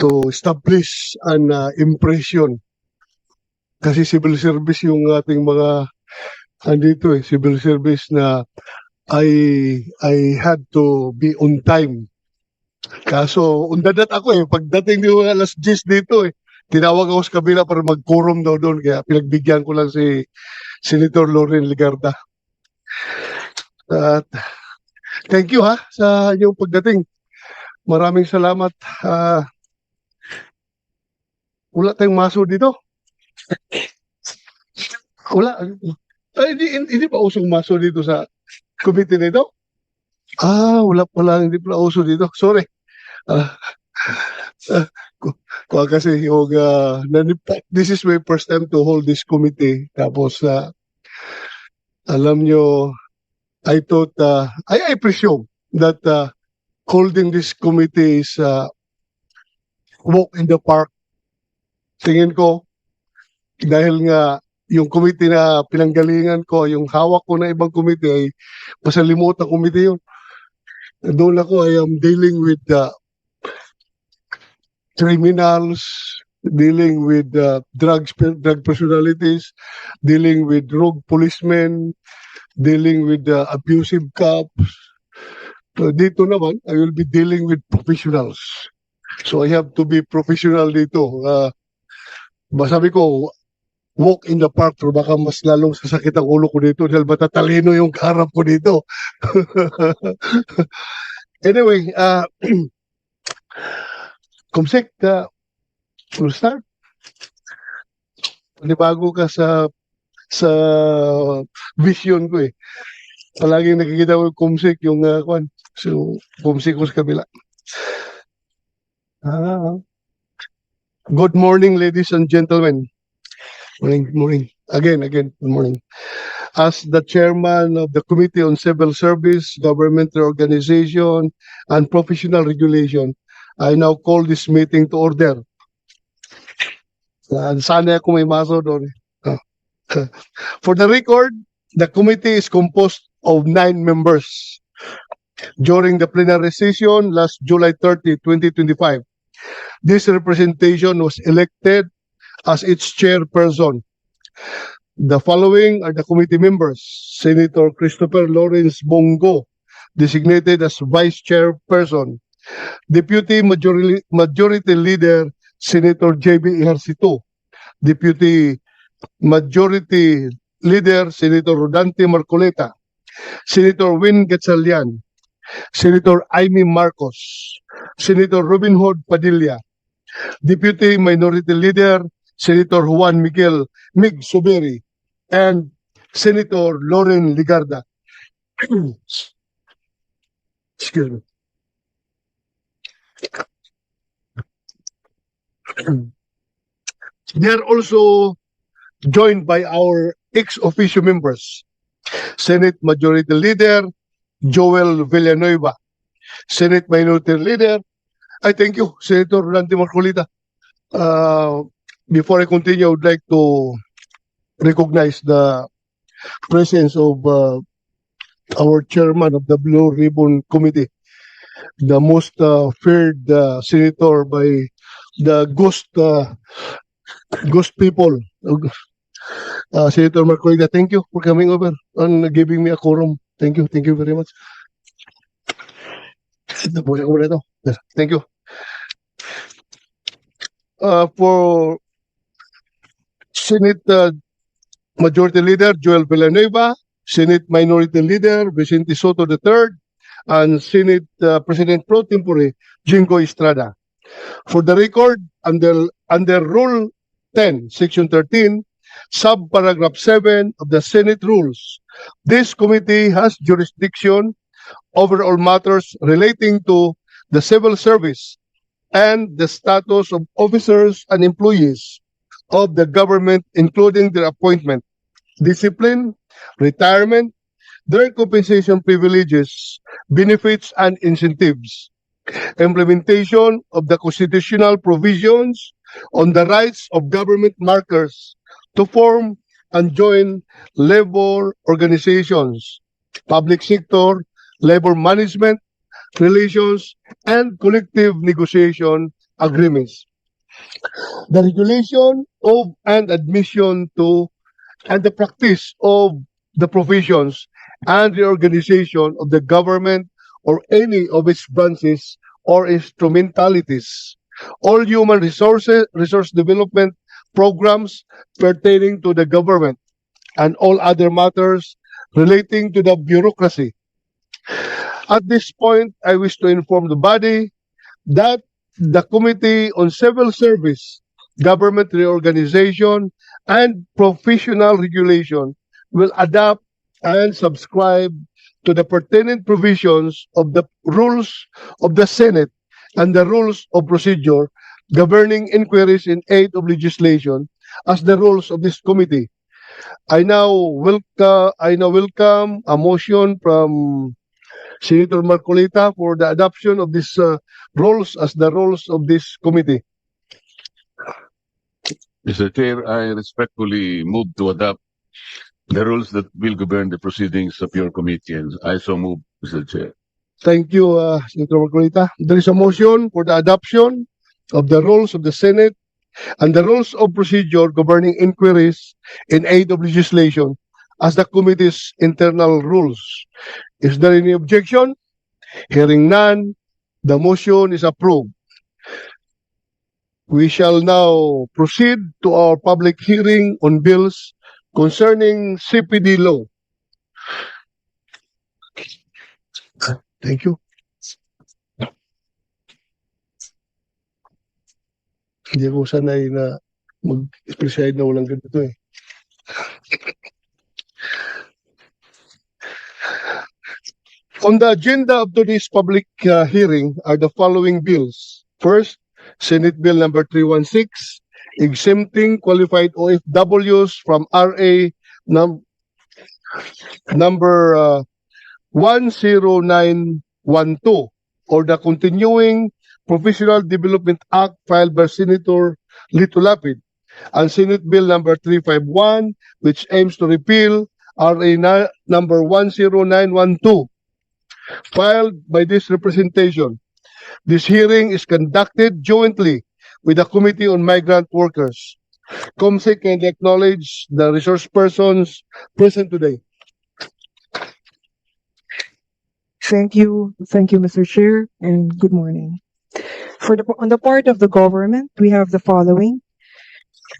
to establish an uh, impression. Kasi civil service yung ating mga andito eh, civil service na I I had to be on time. Kaso, undadat ako eh. Pagdating ni mga alas 10 dito eh, tinawag ako sa kabila para mag-quorum daw doon. Kaya pinagbigyan ko lang si Senator Loren Ligarda. At thank you ha sa inyong pagdating. Maraming salamat. Ah, wala tayong maso dito. Wala. Ay, hindi, hindi pa usong maso dito sa committee nito? Ah, wala pala, hindi pala uso dito. Sorry. Ah, ko, ko kasi yung, nanip- this is my first time to hold this committee. Tapos, ah, alam nyo, I thought, ah, I, I presume that ah, holding this committee is ah, walk in the park. Tingin ko, dahil nga yung committee na pinanggalingan ko, yung hawak ko na ibang committee ay masalimutan committee yun. Doon ako, I am dealing with uh, criminals, dealing with uh, drugs, drug personalities, dealing with rogue policemen, dealing with uh, abusive cops. So dito naman, I will be dealing with professionals. So I have to be professional dito. Uh, masabi ko, walk in the park pero baka mas lalong sasakit ang ulo ko dito dahil matatalino yung karap ko dito. anyway, uh, Kumsek, uh, we'll start. Panibago ka sa sa vision ko eh. Palaging nakikita ko yung Kumsek, yung uh, kwan. So, Kumsek ko sa kabila. Ah. Good morning, ladies and gentlemen. Morning, morning. Again, again, good morning. As the chairman of the Committee on Civil Service, Government Organization, and Professional Regulation, I now call this meeting to order. Uh, sana maso doon. Ah. For the record, the committee is composed of nine members. During the plenary session last July 30, 2025, this representation was elected as its chairperson. The following are the committee members. Senator Christopher Lawrence Bongo, designated as vice chairperson. Deputy Majority, Majority Leader Senator JB Ejercito. Deputy Majority Leader Senator Rodante Marcoleta. Senator Win Gatchalian. Senator Amy Marcos. Senator Robin Hood Padilla. Deputy Minority Leader Senator Juan Miguel Mig Suberi and Senator Loren Ligarda. Excuse me. They are also joined by our ex-officio members. Senate Majority Leader Joel Villanueva. Senate Minority Leader, I thank you, Senator Randy Marcolita. Uh, before I continue, I would like to recognize the presence of uh, our chairman of the Blue Ribbon Committee, the most uh, feared uh, senator by the ghost uh, ghost people. Uh, senator Marcolita, thank you for coming over and giving me a quorum. Thank you, thank you very much. Thank you. Uh, for Senate uh, Majority Leader Joel Villanueva, Senate Minority Leader Vicente Soto III, and Senate uh, President Pro Tempore Jingo Estrada. For the record, under under Rule 10, Section 13, subparagraph 7 of the Senate rules, this committee has jurisdiction over all matters relating to the civil service and the status of officers and employees of the government, including their appointment, discipline, retirement, their compensation privileges, benefits, and incentives, implementation of the constitutional provisions on the rights of government markers to form and join labor organizations, public sector, labor management, relations, and collective negotiation agreements. The regulation of and admission to and the practice of the provisions and the organization of the government or any of its branches or instrumentalities. All human resources, resource development programs pertaining to the government and all other matters relating to the bureaucracy. At this point, I wish to inform the body that the Committee on Civil Service, Government Reorganization, and Professional Regulation will adopt and subscribe to the pertinent provisions of the rules of the Senate and the rules of procedure governing inquiries in aid of legislation as the rules of this committee. I now welcome I now welcome a motion from Senator Marcolita for the adoption of these uh, rules as the rules of this committee. Mr. Chair, I respectfully move to adopt the rules that will govern the proceedings of your committee, and I so move, Mr. Chair. Thank you, uh, Senator Marcolita. There is a motion for the adoption of the rules of the Senate and the rules of procedure governing inquiries in aid of legislation as the committee's internal rules. Is there any objection? Hearing none, the motion is approved. We shall now proceed to our public hearing on bills concerning CPD law. Thank you. Hindi ako sanay na mag-preside na walang ganito eh. On the agenda of today's public uh, hearing are the following bills. First, Senate Bill number 316, exempting qualified OFWs from RA num- number uh, 10912 or the Continuing Professional Development Act filed by Senator Lito Lapid and Senate Bill number 351 which aims to repeal RA number 10912 filed by this representation. This hearing is conducted jointly with the Committee on Migrant Workers. COMSEC can acknowledge the resource persons present today. Thank you. Thank you, Mr. Chair, and good morning. For the, on the part of the government, we have the following.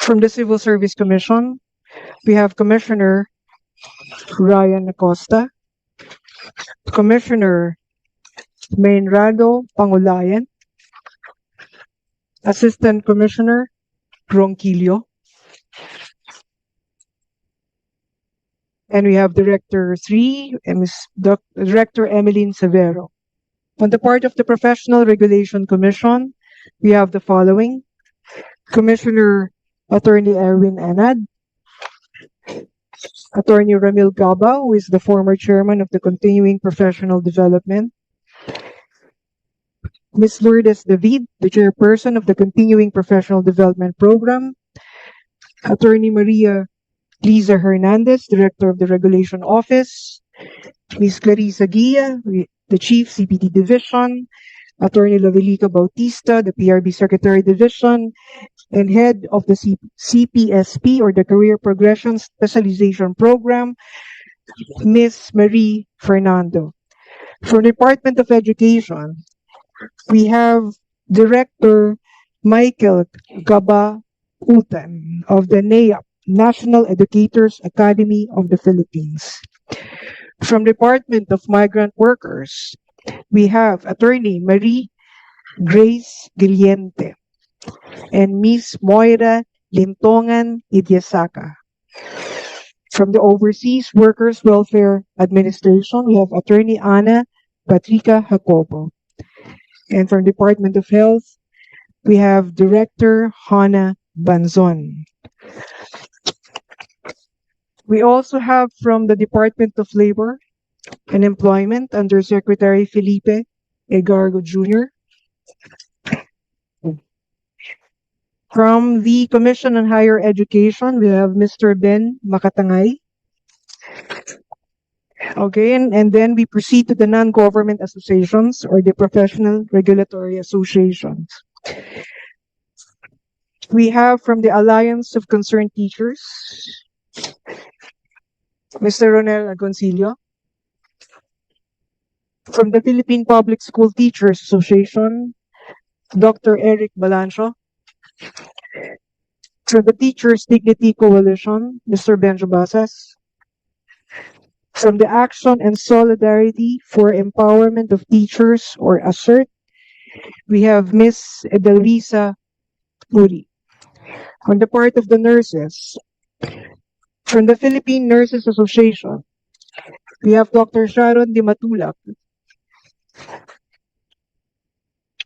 From the Civil Service Commission, we have Commissioner Ryan Acosta, Commissioner Mainrado Pangulayan, Assistant Commissioner Ronquillo, and we have Director 3, and Ms. Doc- Director Emeline Severo. On the part of the Professional Regulation Commission, we have the following. Commissioner Attorney Erwin Anad, Attorney Ramil Gaba, who is the former chairman of the Continuing Professional Development, Ms. Lourdes David, the chairperson of the Continuing Professional Development Program, Attorney Maria Lisa Hernandez, Director of the Regulation Office, Ms. Clarissa Guia, the Chief CPD Division, Attorney Lovelica Bautista, the PRB Secretary Division, and Head of the CPSP or the Career Progression Specialization Program, Ms. Marie Fernando. For Department of Education, we have Director Michael Gaba Utan of the NAEP, National Educators Academy of the Philippines. From Department of Migrant Workers, we have Attorney Marie Grace Giliente and Miss Moira Lintongan Idiasaka. From the Overseas Workers Welfare Administration, we have Attorney Ana Patrica Jacobo. And from Department of Health, we have Director Hana Banzon. We also have from the Department of Labor and Employment under Secretary Felipe Egargo Jr. From the Commission on Higher Education, we have Mr. Ben Makatangay. Okay, and, and then we proceed to the non-government associations or the professional regulatory associations. We have from the Alliance of Concerned Teachers, Mr. Ronel Agoncillo. From the Philippine Public School Teachers Association, Dr. Eric Balancho. From the Teachers Dignity Coalition, Mr. Benjo Basas. From the Action and Solidarity for Empowerment of Teachers, or ASSERT, we have Miss Edelvisa Puri. On the part of the nurses, from the Philippine Nurses Association, we have Dr. Sharon Di Matulak.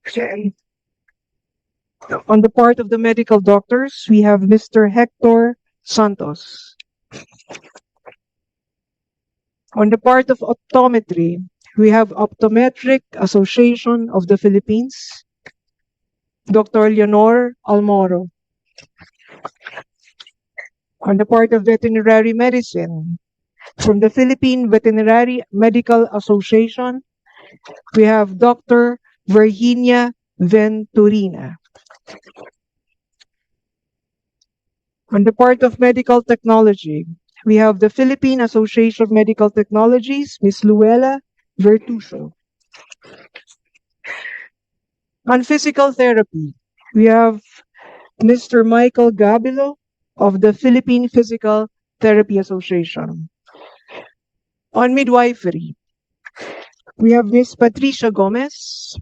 Okay. On the part of the medical doctors, we have Mr. Hector Santos. On the part of optometry, we have Optometric Association of the Philippines, Dr. Leonor Almoro. On the part of veterinary medicine, from the Philippine Veterinary Medical Association, we have Dr. Virginia Venturina. On the part of medical technology, we have the Philippine Association of Medical Technologies, Ms. Luella Vertuso. On physical therapy, we have Mr. Michael Gabilo of the Philippine Physical Therapy Association. On midwifery, we have Ms. Patricia Gomez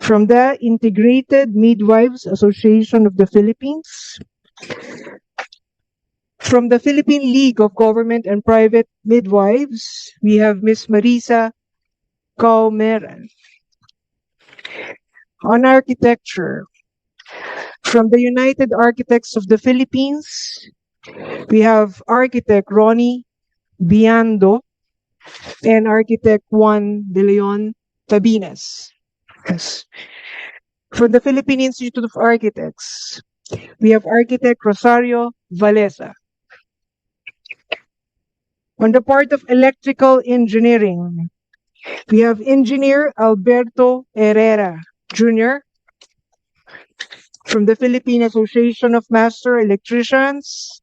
from the Integrated Midwives Association of the Philippines. From the Philippine League of Government and Private Midwives, we have Ms. Marisa Caumeran. On architecture, from the United Architects of the Philippines, we have architect Ronnie Biando and architect Juan De Leon Tabines. From the Philippine Institute of Architects, we have architect Rosario Valesa. On the part of electrical engineering, we have engineer Alberto Herrera Jr. From the Philippine Association of Master Electricians,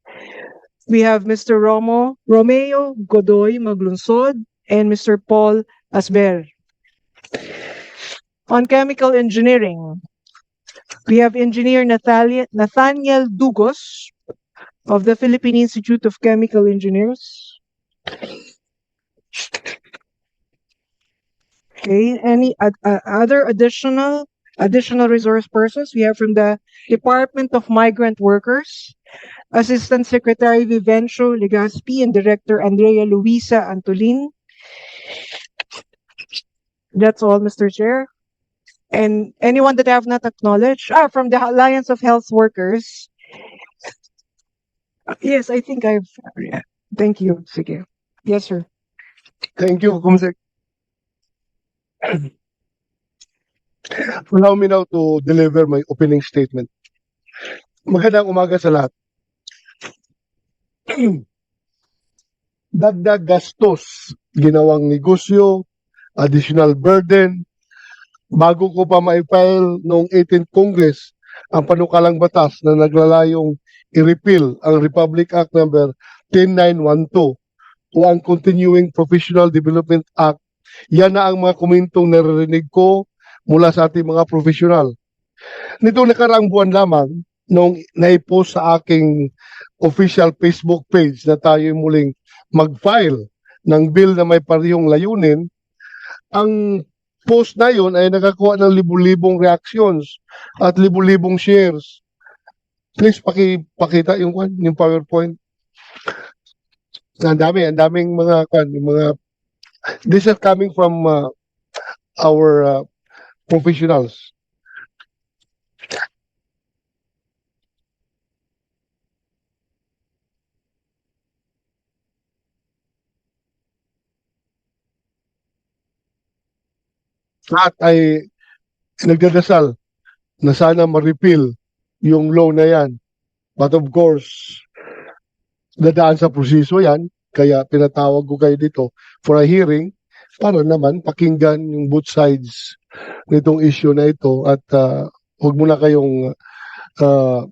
we have Mr. Romo, Romeo Godoy Maglunsod and Mr. Paul Asber. On chemical engineering, we have engineer Nathaniel Dugos of the Philippine Institute of Chemical Engineers. Okay, any ad- uh, other additional additional resource persons we have from the Department of Migrant Workers, Assistant Secretary Vivencio Legaspi and Director Andrea Luisa Antolin. That's all, Mr. Chair. And anyone that I have not acknowledged, ah, from the Alliance of Health Workers. Yes, I think I've, yeah. thank you. Sige. Yes, sir. Thank you, Kumsek. Allow me now to deliver my opening statement. Magandang umaga sa lahat. Dagdag gastos, ginawang negosyo, additional burden, bago ko pa ma-file noong 18th Congress ang panukalang batas na naglalayong i-repeal ang Republic Act number 10912 o ang Continuing Professional Development Act yan na ang mga kommentong naririnig ko mula sa ating mga profesional. Nito nakaraang buwan lamang, nung naipost sa aking official Facebook page na tayo muling mag-file ng bill na may parehong layunin, ang post na yun ay nakakuha ng libu-libong reactions at libu-libong shares. Please paki pakita yung kwan, yung PowerPoint. Ang dami, ang daming mga kwan, yung mga This is coming from uh, our uh, professionals. Lahat ay nagdadasal na sana ma-repeal yung law na yan. But of course, dadaan sa proseso yan, kaya pinatawag ko kayo dito for a hearing para naman pakinggan yung both sides nitong issue na ito at uh, huwag muna kayong ah,